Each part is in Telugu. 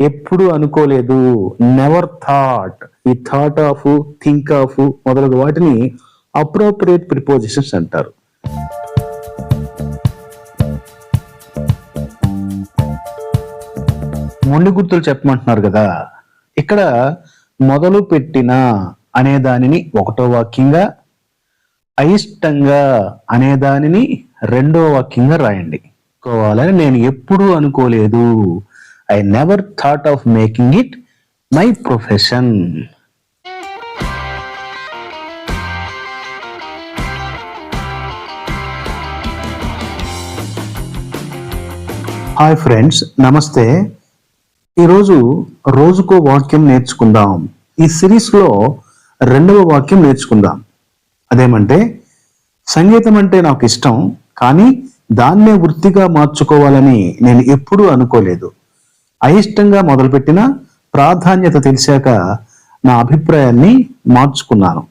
ఎప్పుడు అనుకోలేదు. నెవర్ థాట్ ఈ థాట్ ఆఫ్ థింక్ ఆఫ్ మొదలగు వాటిని అప్రోప్రియేట్ ప్రిపోజిషన్స్ అంటారు. మొండి గుర్తులు చెప్పమంటున్నారు కదా. ఇక్కడ మొదలు పెట్టిన అనే దానిని ఒకటో వాక్యంగా అయిష్టంగా అనే దానిని రెండో వాక్యంగా రాయండి. కోవాలని నేను ఎప్పుడూ అనుకోలేదు. I never thought of making it my profession hi friends నమస్తే. ఈరోజు రోజుకో వాక్యం నేర్చుకుందాం. ఈ సిరీస్లో రెండవ వాక్యం నేర్చుకుందాం. అదేమంటే సంగీతం అంటే నాకు ఇష్టం కానీ దాన్నే వృత్తిగా మార్చుకోవాలని నేను ఎప్పుడూ అనుకోలేదు. అయిష్టంగా మొదలుపెట్టిన ప్రాధాన్యత తెలిసాక నా అభిప్రాయాన్ని మార్చుకున్నాను.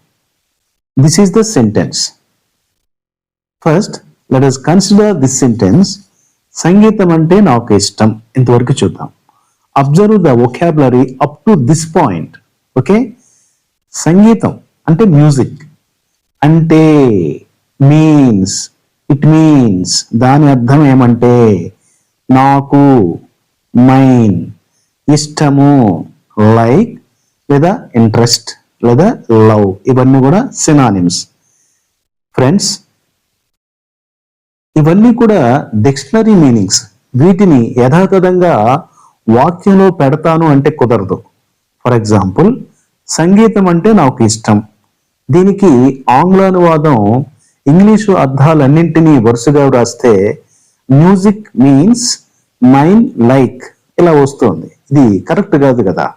This is the sentence first let us consider this sentence సంగీతం అంటే నాకు ఇష్టం. ఇంతవరకు చూద్దాం. Observe the vocabulary up to this point okay సంగీతం అంటే మ్యూజిక్ అంటే మీన్స్ ఇట్ మీన్స్ దాని అర్థం ఏమంటే నాకు మైన్. ఇష్టము లైక్ లేదా ఇంట్రెస్ట్ లేదా లవ్. ఇవన్నీ కూడా సినానిమ్స్ ఫ్రెండ్స్ ఇవన్నీ కూడా డిక్షనరీ మీనింగ్స్ వీటిని యథాతథంగా వాక్యంలో పెడతాను అంటే కుదరదు. ఫర్ ఎగ్జాంపుల్ సంగీతం అంటే నాకు ఇష్టం. దీనికి ఆంగ్ల అనువాదం ఇంగ్లీషు అర్థాలన్నింటినీ వరుసగా వ్రాస్తే మ్యూజిక్ మీన్స్ మైండ్ లైక్ ఇలా వస్తుంది. ఇది కరెక్ట్ కాదు కదా?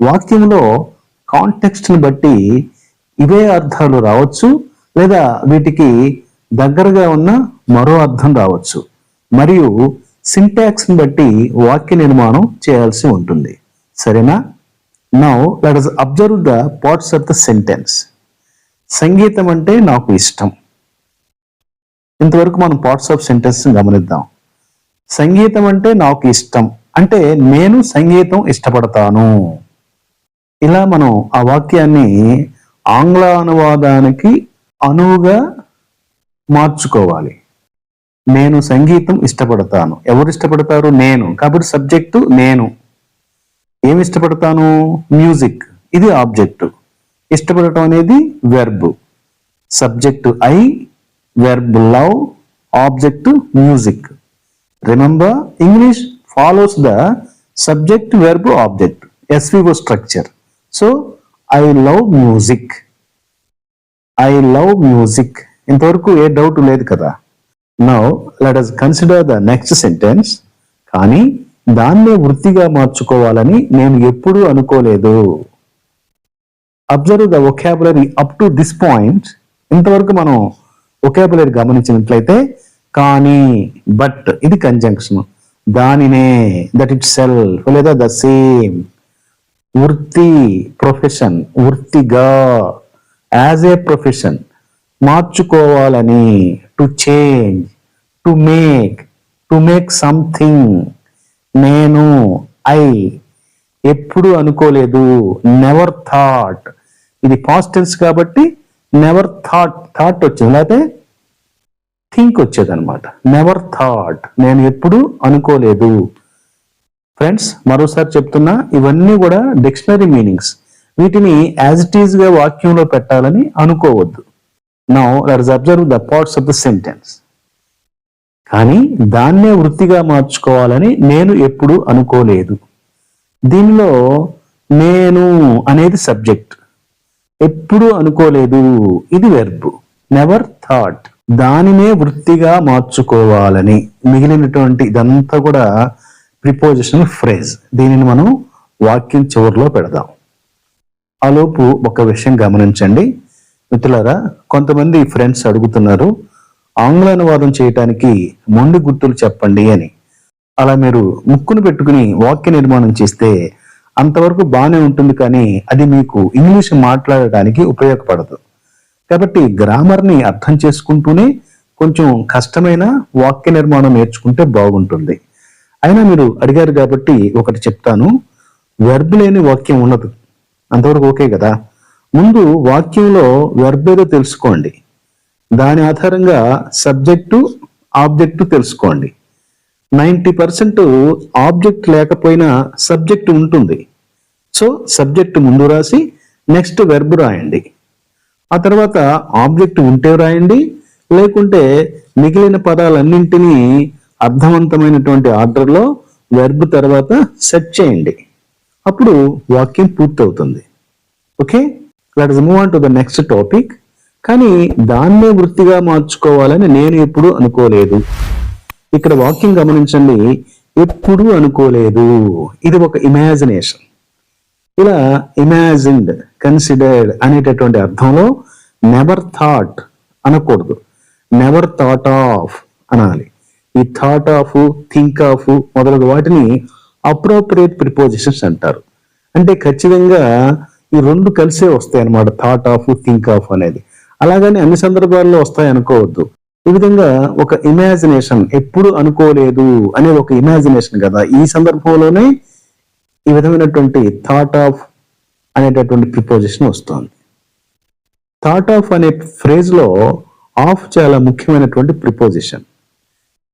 వాక్యంలో కాంటెక్స్ట్ని బట్టి ఇవే అర్థాలు రావచ్చు లేదా వీటికి దగ్గరగా ఉన్న మరో అర్థం రావచ్చు. మరియు సింటాక్స్ని బట్టి వాక్య నిర్మాణం చేయాల్సి ఉంటుంది. సరేనా? Now let us observe the parts of the sentence సంగీతం అంటే నాకు ఇష్టం. ఇంతవరకు మనం పార్ట్స్ ఆఫ్ సెంటెన్స్ గమనిద్దాం. సంగీతం అంటే నాకు ఇష్టం అంటే నేను సంగీతం ఇష్టపడతాను. ఇలా మనం ఆ వాక్యాన్ని ఆంగ్ల అనువాదానికి అనువుగా మార్చుకోవాలి. నేను సంగీతం ఇష్టపడతాను. ఎవరు ఇష్టపడతారు? నేను. కాబట్టి సబ్జెక్టు నేను. ఏమి ఇష్టపడతాను? మ్యూజిక్. ఇది ఆబ్జెక్టు. ఇష్టపడటం అనేది verb subject I verb love object music remember English follows the subject verb object SVO structure so I love music I love music ఇంతవరకు ఏ డౌట్ లేదు కదా. Now let us consider the next sentence కానీ దాన్నే వృత్తిగా మార్చుకోవాలని నేను ఎప్పుడూ అనుకోలేదు. Observe the vocabulary up to this point ఇంతవరకు మనం ఒకాబులరీ గమనించినట్లయితే కానీ బట్ ఇది కంజంక్షన్ దానినే దట్ ఇట్ సెల్ఫ్ లేదా ద సేమ్ వృత్తి ప్రొఫెషన్ వృత్తిగా యాజ్ ఏ ప్రొఫెషన్ మార్చుకోవాలని to change to make to make something నేను ఐ ఎప్పుడు అనుకోలేదు నెవర్ థాట్ ఇది పాస్టెన్స్ కాబట్టి నెవర్ థాట్ థాట్ వచ్చింది. లేకపోతే థింక్ వచ్చేది అనమాట నెవర్ థాట్ నేను ఎప్పుడు అనుకోలేదు. ఫ్రెండ్స్ మరోసారి చెప్తున్నా ఇవన్నీ కూడా డిక్షనరీ మీనింగ్స్ వీటిని యాజ్ ఇట్ ఈజ్గా వాక్యంలో పెట్టాలని అనుకోవద్దు. Now let's observe the parts of the sentence కానీ దాన్నే వృత్తిగా మార్చుకోవాలని నేను ఎప్పుడు అనుకోలేదు. దీనిలో నేను అనేది సబ్జెక్ట్ ఎప్పుడు అనుకోలేదు. ఇది వెర్బ్ నెవర్ థాట్ దానినే వృత్తిగా మార్చుకోవాలని మిగిలినటువంటి ఇదంతా కూడా ప్రిపోజిషన్ ఫ్రేజ్ దీనిని మనం వాక్యం చివరిలో పెడదాం. ఆలోపు ఒక విషయం గమనించండి. మిత్రులారా కొంతమంది ఫ్రెండ్స్ అడుగుతున్నారు ఆంగ్ల అనువాదం చేయటానికి మొండి గుర్తులు చెప్పండి అని. అలా మీరు ముక్కును పెట్టుకుని వాక్య నిర్మాణం చేస్తే అంతవరకు బాగానే ఉంటుంది కానీ అది మీకు ఇంగ్లీష్ మాట్లాడటానికి ఉపయోగపడదు. కాబట్టి గ్రామర్ని అర్థం చేసుకుంటూనే కొంచెం కష్టమైన వాక్య నిర్మాణం నేర్చుకుంటే బాగుంటుంది. అయినా మీరు అడిగారు కాబట్టి ఒకటి చెప్తాను. వెర్బ్ లేని వాక్యం ఉండదు. అంతవరకు ఓకే కదా? ముందు వాక్యంలో వెర్బ్ ఏదో తెలుసుకోండి. దాని ఆధారంగా సబ్జెక్టు ఆబ్జెక్టు తెలుసుకోండి. నైంటీ పర్సెంట్ ఆబ్జెక్ట్ లేకపోయినా సబ్జెక్ట్ ఉంటుంది. సో సబ్జెక్ట్ ముందు రాసి నెక్స్ట్ వెర్బ్ రాయండి. ఆ తర్వాత ఆబ్జెక్ట్ ఉంటే రాయండి లేకుంటే మిగిలిన పదాలన్నింటినీ అర్థవంతమైనటువంటి ఆర్డర్లో వెర్బ్ తర్వాత సెట్ చేయండి. అప్పుడు వాక్యం పూర్తవుతుంది. Okay let us move on to the next topic కానీ దాన్నే వృత్తిగా మార్చుకోవాలని నేను ఎప్పుడు అనుకోలేదు. ఇక్కడ వాక్యం గమనించండి ఎప్పుడు అనుకోలేదు. ఇది ఒక ఇమాజినేషన్ ఇలా ఇమాజిన్డ్ కన్సిడర్డ్ అనేటటువంటి అర్థంలో నెవర్ థాట్ అనకూడదు. నెవర్ థాట్ ఆఫ్ అనాలి. ఈ థాట్ ఆఫ్ థింక్ ఆఫ్ మొదలగు వాటిని అప్రోప్రియేట్ ప్రిపోజిషన్స్ అంటారు. అంటే ఖచ్చితంగా ఈ రెండు కలిసే వస్తాయి అన్నమాట థాట్ ఆఫ్ థింక్ ఆఫ్ అనేది. అలాగని అన్ని సందర్భాల్లో వస్తాయి అనుకోవద్దు ఈ విధంగా ఒక ఇమాజినేషన్ ఎప్పుడు అనుకోలేదు అనే ఒక ఇమాజినేషన్ కదా. ఈ సందర్భంలోనే ఈ విధమైనటువంటి థాట్ ఆఫ్ అనేటటువంటి ప్రిపోజిషన్ వస్తుంది. థాట్ ఆఫ్ అనే ఫ్రేజ్లో ఆఫ్ చాలా ముఖ్యమైనటువంటి ప్రిపోజిషన్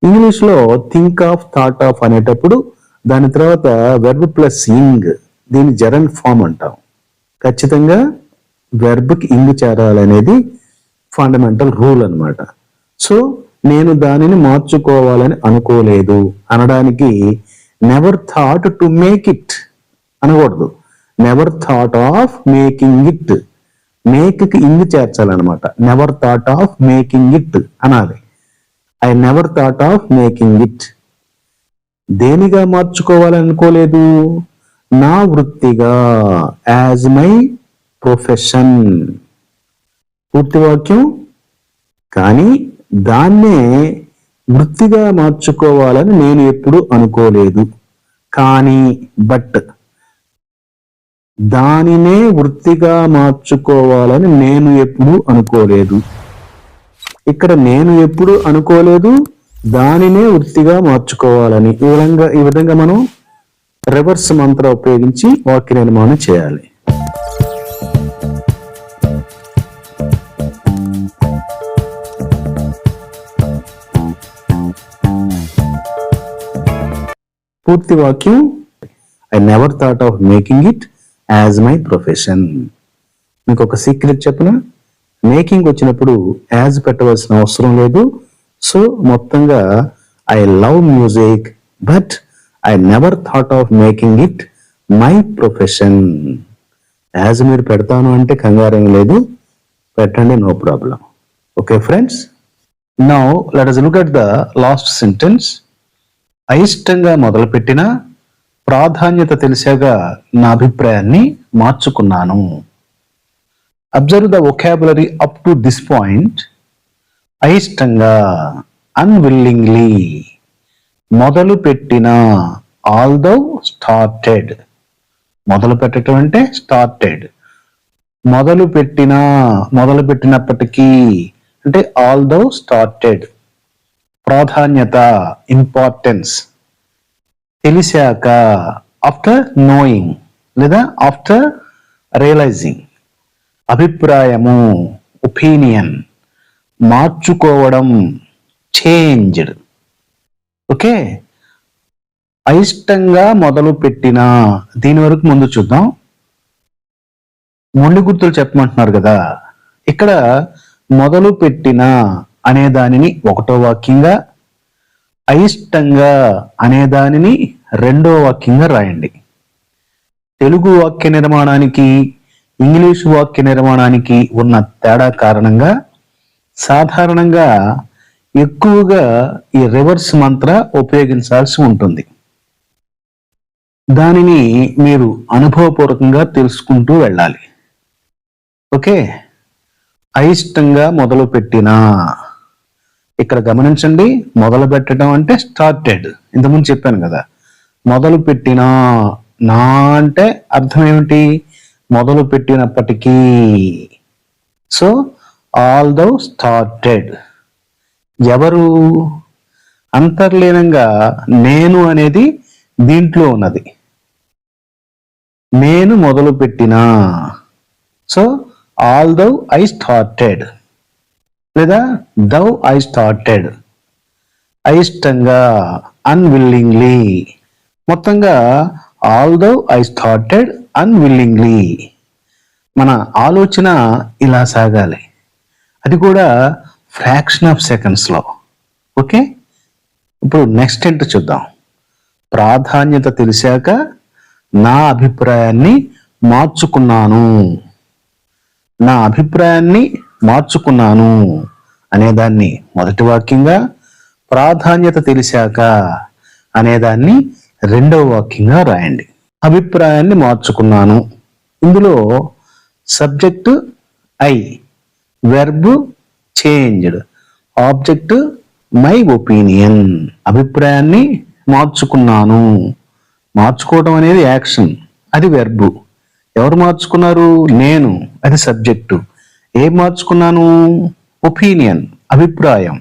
ఇంగ్లీష్లో థింక్ ఆఫ్ థాట్ ఆఫ్ అనేటప్పుడు దాని తర్వాత వెర్బ్ ప్లస్ ఇంగ్ దీన్ని జరన్ ఫామ్ అంటాం. ఖచ్చితంగా వెర్బ్కి ఇంగ్ చేరాలనేది ఫండమెంటల్ రూల్ అన్నమాట. సో నేను దానిని మార్చుకోవాలని అనుకోలేదు. అనడానికి never thought to make it అనకూడదు. Never thought of making it మేక్కి ing చేర్చాలన్నమాట. Never thought of making it అనాలి. I never thought of making it దేనిగా మార్చుకోవాలనుకోలేదు? నా వృత్తిగా. యాజ్ మై ప్రొఫెషన్ పూర్తి వాక్యం? కానీ దాన్నే వృత్తిగా మార్చుకోవాలని నేను ఎప్పుడు అనుకోలేదు. కానీ బట్ దానినే వృత్తిగా మార్చుకోవాలని నేను ఎప్పుడు అనుకోలేదు. ఇక్కడ నేను ఎప్పుడు అనుకోలేదు దానినే వృత్తిగా మార్చుకోవాలని. ఈ విధంగా ఈ విధంగా మనం రివర్స్ మంత్ర ఉపయోగించి వాక్య నిర్మాణం చేయాలి. పూర్తి వాక్యం I never thought of making it as my profession మీకు ఒక సీక్రెట్ చెప్పిన? మేకింగ్ వచ్చినప్పుడు యాజ్ పెట్టవలసిన అవసరం లేదు. సో మొత్తంగా I love music but I never thought of making it my profession as మీరు పెడతాను అంటే కంగారేం లేదు. పెట్టండి no problem okay friends now let us look at the last sentence అయిష్టంగా మొదలుపెట్టిన ప్రాధాన్యత తెలిసాక నా అభిప్రాయాన్ని మార్చుకున్నాను. Observe the vocabulary up to this point అయిష్టంగా unwillingly మొదలు పెట్టిన ఆల్దో స్టార్టెడ్ మొదలు పెట్టడం అంటే స్టార్టెడ్ మొదలు పెట్టిన మొదలు పెట్టినప్పటికీ అంటే ఆల్దో స్టార్టెడ్ ప్రాధాన్యత ఇంపార్టెన్స్ తెలిసాక ఆఫ్టర్ నోయింగ్ లేదా ఆఫ్టర్ రియలైజింగ్ అభిప్రాయము ఒపీనియన్ మార్చుకోవడం చేంజ్డ్ ఓకే అయిష్టంగా మొదలు పెట్టిన దీని వరకు ముందు చూద్దాం. మొండి గుర్తులు చెప్పమంటున్నారు కదా. ఇక్కడ మొదలు పెట్టిన అనే దానిని ఒకటో వాక్యంగా అయిష్టంగా అనే దానిని రెండో వాక్యంగా రాయండి. తెలుగు వాక్య నిర్మాణానికి ఇంగ్లీష్ వాక్య నిర్మాణానికి ఉన్న తేడా కారణంగా సాధారణంగా ఎక్కువగా ఈ రివర్స్ మంత్ర ఉపయోగించాల్సి ఉంటుంది. దానిని మీరు అనుభవపూర్వకంగా తెలుసుకుంటూ వెళ్ళాలి. ఓకే? అయిష్టంగా మొదలుపెట్టినా ఇక్కడ గమనించండి మొదలు పెట్టడం అంటే స్టార్టెడ్ ఇంతకుముందు చెప్పాను కదా మొదలు పెట్టిన నా అంటే అర్థం ఏమిటి? మొదలు పెట్టినప్పటికీ. సో ఆల్ దౌ స్టార్టెడ్ ఎవరు? అంతర్లీనంగా నేను అనేది దీంట్లో ఉన్నది. నేను మొదలు పెట్టిన. So although I started లేదా దౌ ఐ స్టార్టెడ్ అయిష్టంగా అన్విల్లింగ్లీ మొత్తంగా although I started unwillingly మన ఆలోచన ఇలా సాగాలి. అది కూడా ఫ్రాక్షన్ ఆఫ్ సెకండ్స్లో ఓకే? ఇప్పుడు నెక్స్ట్ ఏంటో చూద్దాం. ప్రాధాన్యత తెలిసాక నా అభిప్రాయాన్ని మార్చుకున్నాను. నా అభిప్రాయాన్ని మార్చుకున్నాను అనేదాన్ని మొదటి వాక్యంగా ప్రాధాన్యత తెలిసాక అనేదాన్ని రెండవ వాక్యంగా రాయండి. అభిప్రాయాన్ని మార్చుకున్నాను. ఇందులో subject I verb changed object my opinion అభిప్రాయాన్ని మార్చుకున్నాను. మార్చుకోవడం అనేది యాక్షన్. అది వెర్బు ఎవరు మార్చుకున్నారు? నేను. అది సబ్జెక్టు. ఏం మార్చుకున్నాను? ఒపీనియన్ అభిప్రాయం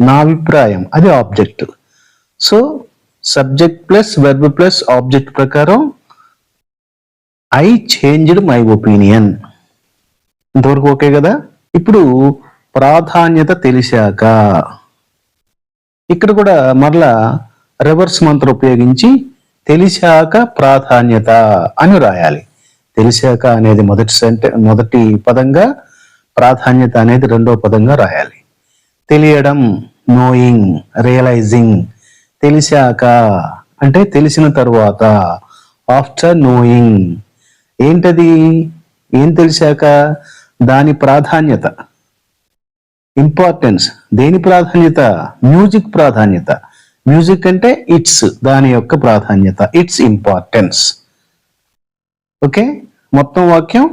నా అభిప్రాయం అది object. So subject plus verb plus object ప్రకారం ఐ చేంజ్డ్ మై ఒపీనియన్. ఇంతవరకు ఓకే కదా? ఇప్పుడు ప్రాధాన్యత తెలిసాక ఇక్కడ కూడా మరలా రివర్స్ మంత్రం ఉపయోగించి తెలిసాక ప్రాధాన్యత అని రాయాలి. తెలిసాక అనేది మొదటి సెంట మొదటి పదంగా ప్రాధాన్యత అనేది రెండో పదంగా రాయాలి. తెలియడం నోయింగ్ రియలైజింగ్ తెలిసాక అంటే తెలిసిన తరువాత ఆఫ్టర్ నోయింగ్ ఏంటది? ఏం తెలిసాక? దాని ప్రాధాన్యత. ఇంపార్టెన్స్ దేని ప్రాధాన్యత? మ్యూజిక్ ప్రాధాన్యత. మ్యూజిక్ అంటే ఇట్స్ దాని యొక్క ప్రాధాన్యత. ఇట్స్ ఇంపార్టెన్స్ ఓకే మొత్తం వాక్యం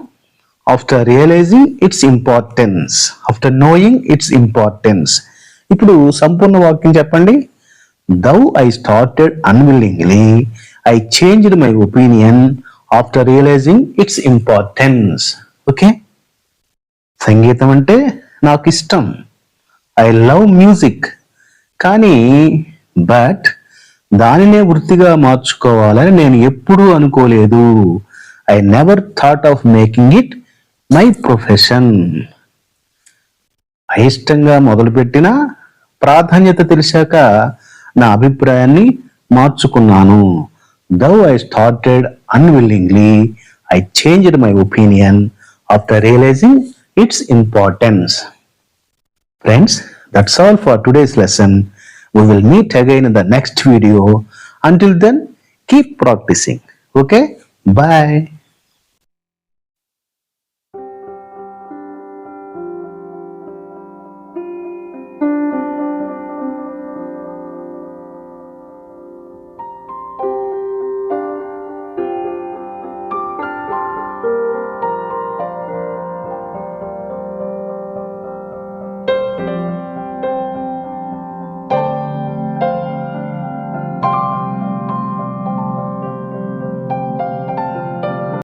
after realising its importance after knowing its importance ఇప్పుడు సంపూర్ణ వాక్యం చెప్పండి. Though I started unwillingly I changed my opinion after realising its importance okay సంగీతం అంటే నాకు ఇష్టం ఐ లవ్ మ్యూజిక్ కానీ బట్ దానినే వృత్తిగా మార్చుకోవాలని నేను ఎప్పుడూ అనుకోలేదు. I never thought of making it my profession అయిష్టంగా మొదలుపెట్టిన ప్రాధాన్యత తెలిసాక నా అభిప్రాయాన్ని మార్చుకున్నాను though I started unwillingly I changed my opinion after realising its importance Friends, that's all for today's lesson. We will meet again in the next video. Until then, keep practicing. Okay? Bye.